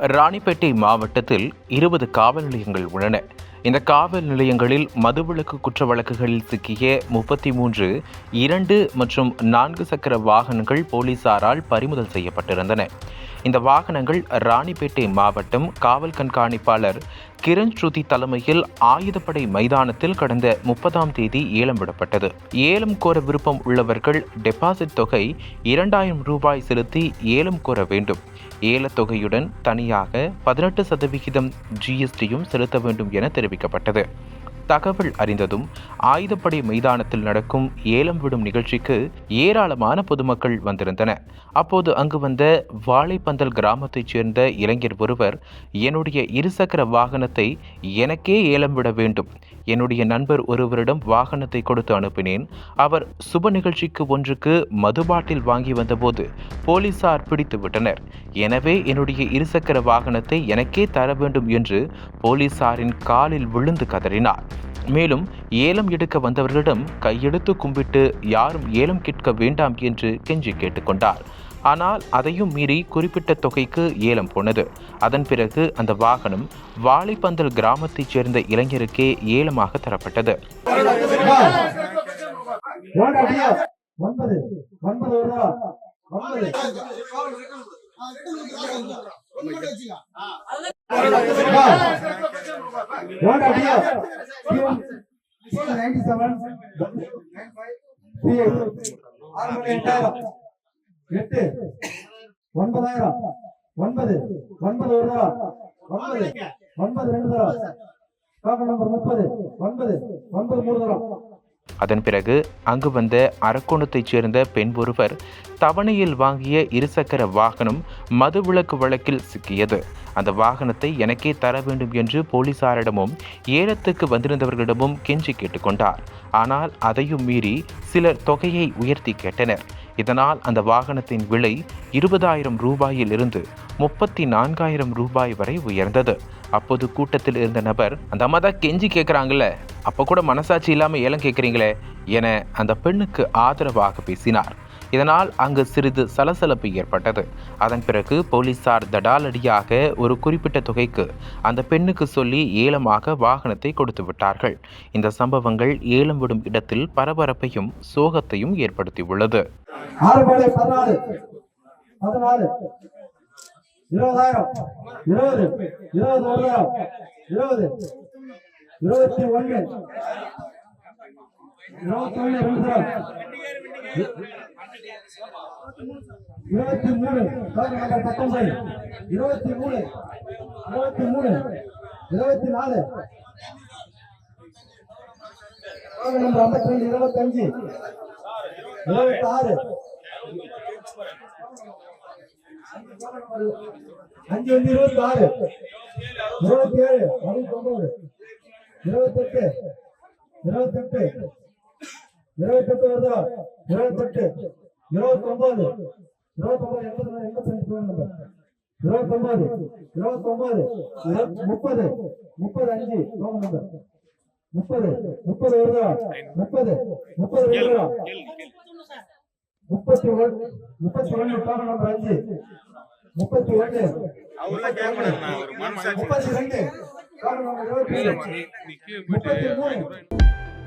Ranipet மாவட்டத்தில் இருபது காவல் நிலையங்கள் உள்ளன. இந்த காவல் நிலையங்களில் மதுவிலக்கு குற்ற வழக்குகளில் சிக்கிய முப்பத்தி மூன்று இரண்டு மற்றும் நான்கு சக்கர வாகனங்கள் போலீசாரால் பறிமுதல் செய்யப்பட்டிருந்தன. இந்த வாகனங்கள் ராணிப்பேட்டை மாவட்டம் காவல் கண்காணிப்பாளர் கிரண் ஸ்ருதி தலைமையில் ஆயுதப்படை மைதானத்தில் கடந்த முப்பதாம் தேதி ஏலம் விடப்பட்டது. ஏலம் கோர விருப்பம் உள்ளவர்கள் டெபாசிட் தொகை இரண்டாயிரம் ரூபாய் செலுத்தி ஏலம் கோர வேண்டும். ஏலத்தொகையுடன் தனியாக பதினெட்டு சதவிகிதம் ஜிஎஸ்டியும் செலுத்த வேண்டும் என தெரிவிக்கப்பட்டது தகவல் அறிந்ததும் ஆயுதப்படை மைதானத்தில் நடக்கும் ஏலம் விடும் நிகழ்ச்சிக்கு ஏராளமான பொதுமக்கள் வந்திருந்தனர். அப்போது அங்கு வந்த வாழைப்பந்தல் கிராமத்தைச் சேர்ந்த இளைஞர் ஒருவர் என்னுடைய இருசக்கர வாகனத்தை எனக்கே ஏலம் விட வேண்டும். என்னுடைய நண்பர் ஒருவரிடம் வாகனத்தை கொடுத்து அனுப்பினேன். அவர் சுப நிகழ்ச்சிக்கு ஒன்றுக்கு மதுபாட்டில் வாங்கி வந்தபோது போலீசார் பிடித்து விட்டனர். எனவே என்னுடைய இருசக்கர வாகனத்தை எனக்கே தர வேண்டும் என்று போலீசாரின் காலில் விழுந்து கதறினார். மேலும் ஏலம் எடுக்க வந்தவர்களிடம் கையெடுத்து கும்பிட்டு யாரும் ஏலம் கேட்க வேண்டாம் என்று கெஞ்சி கேட்டுக்கொண்டார். ஆனால் அதையும் மீறி குறிப்பிட்ட தொகைக்கு ஏலம் போனது. அதன் பிறகு அந்த வாகனம் வாழைப்பந்தல் கிராமத்தைச் சேர்ந்த இளைஞருக்கே ஏலமாக தரப்பட்டது. ஒன்பது நைன்டி செவன் எட்டு ஒன்பதாயிரம் ஒன்பது ஒன்பது ஒரு தடவை ஒன்பது ஒன்பது ரெண்டு தடவை. டோக்கன் நம்பர் முப்பது ஒன்பது ஒன்பது மூணு தடவை. அதன் பிறகு அங்கு வந்த அரக்கோணத்தைச் சேர்ந்த பெண் ஒருவர் தவணையில் வாங்கிய இருசக்கர வாகனம் மதுவிலக்கு வழக்கில் சிக்கியது. அந்த வாகனத்தை எனக்கே தர வேண்டும் என்று போலீசாரிடமும் ஏலத்துக்கு வந்திருந்தவர்களிடமும் கெஞ்சி கேட்டுக்கொண்டார். ஆனால் அதையும் மீறி சிலர் தொகையை உயர்த்தி கேட்டனர். இதனால் அந்த வாகனத்தின் விலை இருபதாயிரம் ரூபாயில் இருந்து முப்பத்தி நான்காயிரம் ரூபாய் வரை உயர்ந்தது. அப்போது கூட்டத்தில் இருந்த நபர் அந்த அம்மா தான் கெஞ்சி கேட்குறாங்கல்ல அப்போ கூட மனசாட்சி இல்லாமல் ஏலம் கேட்குறீங்களே என அந்த பெண்ணுக்கு ஆதரவாக பேசினார். இதனால் அங்கு சிறிது சலசலப்பு ஏற்பட்டது. அதன் பிறகு போலீசார் தடாலடியாக ஒரு குறிப்பிட்ட தொகைக்கு அந்த பெண்ணுக்கு சொல்லி ஏலமாக வாகனத்தை கொடுத்து விட்டார்கள். இந்த சம்பவங்கள் ஏலம் விடும் இடத்தில் பரபரப்பையும் சோகத்தையும் ஏற்படுத்தியுள்ளது. இருபதாயிரம். இருபது. இருபது இருபது. இருபத்தி ஒன்று. இருபத்தி ஒண்ணு இருபத்தி மூணு நம்பர் பத்தொன்பது. இருபத்தி மூணு இருபத்தி மூணு. இருபத்தி நாலு. நம்பர் ஐம்பத்தி ரெண்டு இருபத்தஞ்சு இருபத்தி ஆறு. அஞ்சு வந்து இருபத்தி ஆறு. இருபத்தி ஏழு அறுபத்தி ஒன்பது. இருபத்தெட்டு. இருபத்தெட்டு. இருபத்தெட்டு வருதா இருபத்தெட்டு இருபத்தொன்பது இருபத்தொன்பது எண்பத்தி நாலு எண்பத்தஞ்சு phone number. இருபத்தொன்பது இருபத்தொன்பது இரு- முப்பது முப்பது அஞ்சு phone நம்பர் முப்பது முப்பது வருதா முப்பது முப்பது வருதா முப்பத்தி ஒன்று முப்பத்தி ஒன்று phone நம்பர் அஞ்சு. முப்பத்தி ஒன்று முப்பத்தி ரெண்டு phone நம்பர் இருபத்தி ஏழு முப்பத்தி மூணு